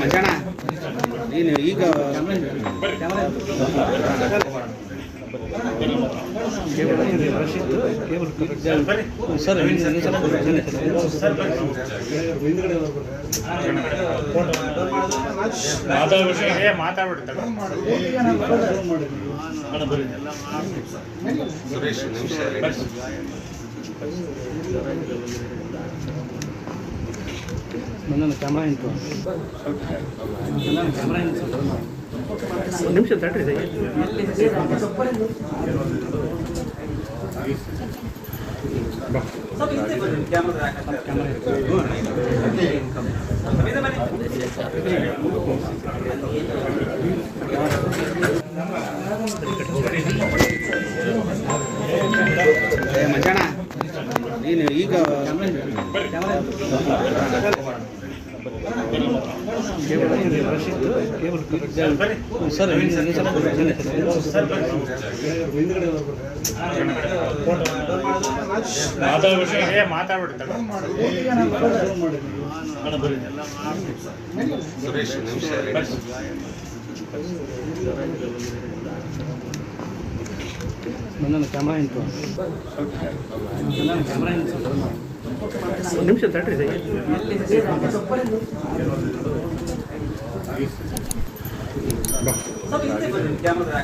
ಮಂಜಣ್ಣ ನೀನು ಈಗ ಸರ್ ಸುರೇಶ್ ನನ್ನ ಕ್ಯಾಮ್ರಾ ಇಂಟು ನನ್ನ ಕ್ಯಾಮ್ರಾ ಇಂಟು ಒಂದು ನಿಮಿಷ ತಡ್ರಿ ಮಂಜಣ್ಣ ನೀನು ಈಗ ಸರ್ ಸುರೇಶ್ ನಿಮಿಷ. ನನ್ನ ಕ್ಯಾಮ್ರಾ ಇಂಟು ಕ್ಯಾಮ್ರಾ ಇಂಟು ಒಂದು ನಿಮಿಷ ತಡ್ರಿ ಕ್ಯಾಮ್ರಾ